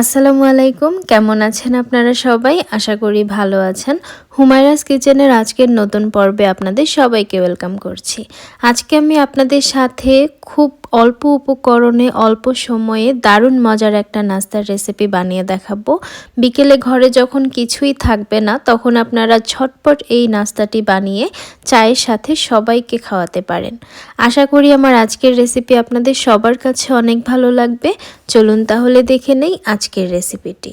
আসসালামু আলাইকুম। কেমন আছেন আপনারা সবাই? আশা করি ভালো আছেন। হুমায়রাস কিচেনের আজকের নতুন পর্বে আপনাদের সবাইকে ওয়েলকাম করছি। আজকে আমি আপনাদের সাথে খুব অল্প উপকরণে, অল্প সময়ে দারুণ মজার একটা নাস্তার রেসিপি বানিয়ে দেখাবো। বিকেলে ঘরে যখন কিছুই থাকবে না, তখন আপনারা ঝটপট এই নাস্তাটি বানিয়ে চায়ের সাথে সবাইকে খাওয়াতে পারেন। আশা করি আমার আজকের রেসিপি আপনাদের সবার কাছে অনেক ভালো লাগবে। চলুন তাহলে দেখে নেই আজকের রেসিপিটি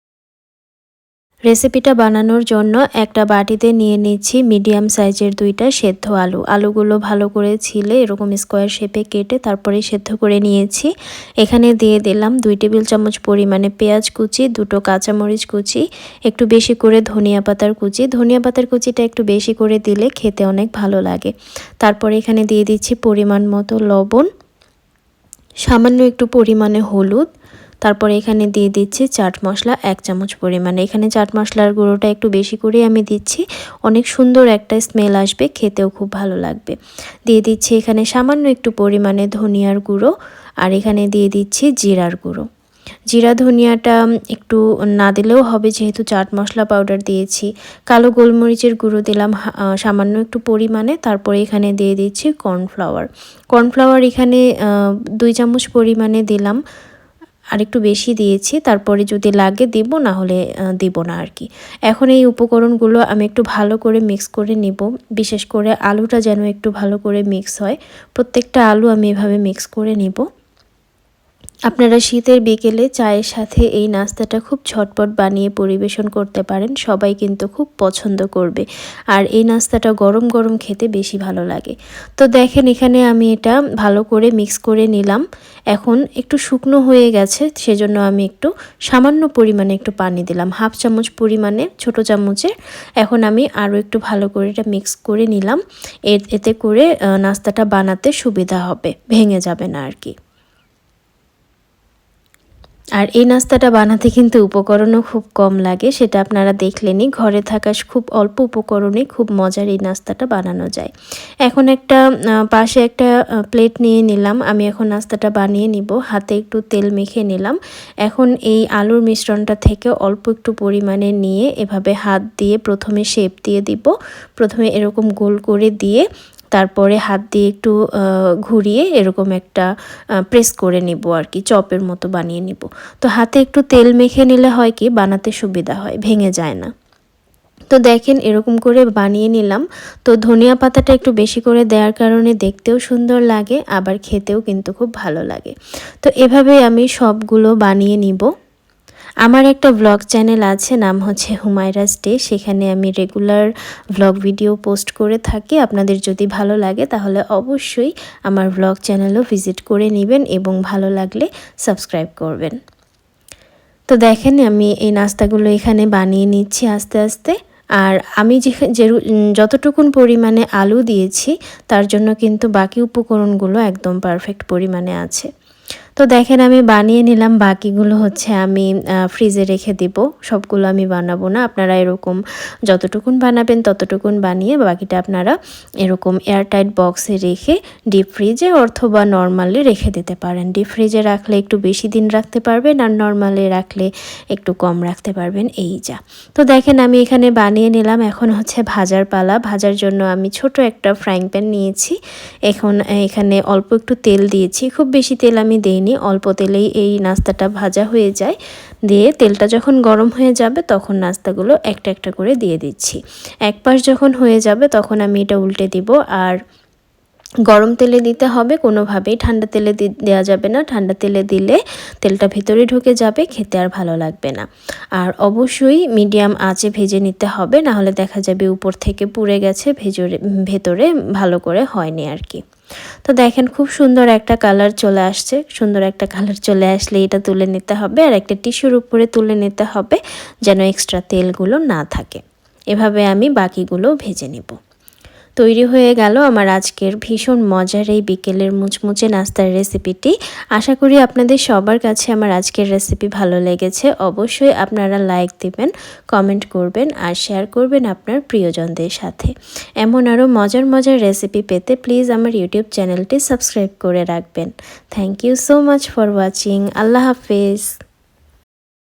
রেসিপিটা বানানোর জন্য একটা বাটিতে নিয়ে নিচ্ছি মিডিয়াম সাইজের দুইটা সেদ্ধ আলু। আলুগুলো ভালো করে ছিলে এরকম স্কোয়ার শেপে কেটে তারপরে সেদ্ধ করে নিয়েছি। এখানে দিয়ে দিলাম দুই টেবিল চামচ পরিমাণে পেঁয়াজ কুচি, দুটো কাঁচামরিচ কুচি, একটু বেশি করে ধনিয়া পাতার কুচি। ধনিয়া পাতার কুচিটা একটু বেশি করে দিলে খেতে অনেক ভালো লাগে। তারপরে এখানে দিয়ে দিচ্ছি পরিমাণ মতো লবণ, সামান্য একটু পরিমাণে হলুদ তারপরে এখানে দিয়ে দিচ্ছি চাট মশলা এক চামচ পরিমাণে। এখানে চাট মশলার গুঁড়োটা একটু বেশি করে আমি দিচ্ছি। অনেক সুন্দর একটা স্মেল আসবে, খেতেও খুব ভালো লাগবে। দিয়ে দিচ্ছি এখানে সামান্য একটু পরিমাণে ধনিয়ার গুঁড়ো আর এখানে দিয়ে দিচ্ছি জিরার গুঁড়ো। জিরা ধনিয়াটা একটু না দিলেও হবে যেহেতু চাট মশলা পাউডার দিয়েছি। কালো গোলমরিচের গুঁড়ো দিলাম সামান্য একটু পরিমাণে, তারপরে এখানে দিয়ে দিচ্ছি কর্নফ্লাওয়ার। কর্নফ্লাওয়ার এখানে দুই চামচ পরিমাণে দিলাম। আর একটু বেশি দিয়েছি, তারপরে যদি লাগে দেবো না হলে দেব না আর কি। এখন এই উপকরণগুলো আমি একটু ভালো করে মিক্স করে নিব। বিশেষ করে আলুটা যেন একটু ভালো করে মিক্স হয়। প্রত্যেকটা আলু আমি এভাবে মিক্স করে নিব। আপনারা শীতের বিকেলে চায়ের সাথে এই নাস্তাটা খুব ঝটপট বানিয়ে পরিবেশন করতে পারেন, সবাই কিন্তু খুব পছন্দ করবে। আর এই নাস্তাটা গরম গরম খেতে বেশি ভালো লাগে। তো দেখেন এখানে আমি এটা ভালো করে মিক্স করে নিলাম। এখন একটু শুকনো হয়ে গেছে, সেজন্য আমি একটু সামান্য পরিমাণে একটু পানি দিলাম। হাফ চামচ পরিমাণে, ছোট চামচের। এখন আমি আরও একটু ভালো করে এটা মিক্স করে নিলাম। এতে করে নাস্তাটা বানাতে সুবিধা হবে, ভেঙে যাবে না আর কি। আর এই নাস্তাটা বানাতে কিন্তু উপকরণও খুব কম লাগে, সেটা আপনারা দেখলেনই। ঘরে থাকা খুব অল্প উপকরণে খুব মজার এই নাস্তাটা বানানো যায়। এখন একটা পাশে একটা প্লেট নিয়ে নিলাম। আমি এখন নাস্তাটা বানিয়ে নিব। হাতে একটু তেল মেখে নিলাম। এখন এই আলুর মিশ্রণটা থেকে অল্প একটু পরিমাণে নিয়ে এভাবে হাত দিয়ে প্রথমে শেপ দিয়ে দিব। প্রথমে এরকম গোল করে দিয়ে তারপরে হাত দিয়ে একটু ঘুরিয়ে এরকম একটা প্রেস করে নিব আর কি, চপের মতো বানিয়ে নিব। তো হাতে একটু তেল মেখে নিলে হয় কি, বানাতে সুবিধা হয়, ভেঙে যায় না। তো দেখেন এরকম করে বানিয়ে নিলাম। তো ধনিয়া পাতাটা একটু বেশি করে দেওয়ার কারণে দেখতেও সুন্দর লাগে, আবার খেতেও কিন্তু খুব ভালো লাগে। তো এভাবে আমি সবগুলো বানিয়ে নিব। আমার একটা ব্লগ চ্যানেল আছে, নাম হচ্ছে হুমায়রাস ডে। সেখানে আমি রেগুলার ব্লগ ভিডিও পোস্ট করে থাকি। আপনাদের যদি ভালো লাগে, তাহলে অবশ্যই আমার ব্লগ চ্যানেলও ভিজিট করে নেবেন এবং ভালো লাগলে সাবস্ক্রাইব করবেন। তো দেখেন, আমি এই নাস্তাগুলো এখানে বানিয়ে নিচ্ছি আস্তে আস্তে। আর আমি যে যতটুকুন পরিমাণে আলু দিয়েছি, তার জন্য কিন্তু বাকি উপকরণগুলো একদম পারফেক্ট পরিমাণে আছে। তো দেখেন, আমি বানিয়ে নিলাম। বাকিগুলো হচ্ছে আমি ফ্রিজে রেখে দিব। সবগুলো আমি বানাবো না। আপনারা এরকম যতটুকুন বানাবেন ততটুকুন বানিয়ে বাকিটা আপনারা এরকম এয়ারটাইট বক্সে রেখে ডিপ ফ্রিজে অথবা নর্মালি রেখে দিতে পারেন। ডিপ ফ্রিজে রাখলে একটু বেশি দিন রাখতে পারবেন আর নর্মালি রাখলে একটু কম রাখতে পারবেন। এই যা। তো দেখেন, আমি এখানে বানিয়ে নিলাম। এখন হচ্ছে ভাজার পালা। ভাজার জন্য আমি ছোট একটা ফ্রাইং প্যান নিয়েছি। এখন এখানে অল্প একটু তেল দিয়েছি। খুব বেশি তেল আমি দিইনি। দিইনি অল্প তেলেই এই নাস্তাটা ভাজা হয়ে যায়। দিয়ে তেলটা যখন গরম হয়ে যাবে তখন নাস্তাগুলো একটা একটা করে দিয়ে দিচ্ছি। এক পাশ যখন হয়ে যাবে তখন আমি এটা উল্টে দিব আর গরম তেলে দিতে হবে, কোনোভাবেই ঠান্ডা তেলে দেওয়া যাবে না। ঠান্ডা তেলে দিলে তেলটা ভেতরে ঢুকে যাবে, খেতে আর ভালো লাগবে না। আর অবশ্যই মিডিয়াম আঁচে ভেজে নিতে হবে, নাহলে দেখা যাবে উপর থেকে পুড়ে গেছে, ভেজরে, ভেতরে ভালো করে হয়নি আর কি। তো দেখেন খুব সুন্দর একটা কালার চলে আসছে। সুন্দর একটা কালার চলে আসলে এটা তুলে নিতে হবে আর একটা টিস্যুর উপরে তুলে নিতে হবে যেন এক্সট্রা তেলগুলো না থাকে। এভাবে আমি বাকিগুলো ভেজে নেব। তৈরি হয়ে গেল আমার আজকের ভীষণ মজার এই বিকেলের মুচমুচে নাস্তার রেসিপিটি। আশা করি আপনাদের সবার কাছে আমার আজকের রেসিপি ভালো লেগেছে। অবশ্যই আপনারা লাইক দিবেন, কমেন্ট করবেন আর শেয়ার করবেন আপনার প্রিয়জনদের সাথে। এমন আরও মজার মজার রেসিপি পেতে প্লিজ আমার ইউটিউব চ্যানেলটি সাবস্ক্রাইব করে রাখবেন। Thank you so much for watching. আল্লাহ হাফেজ।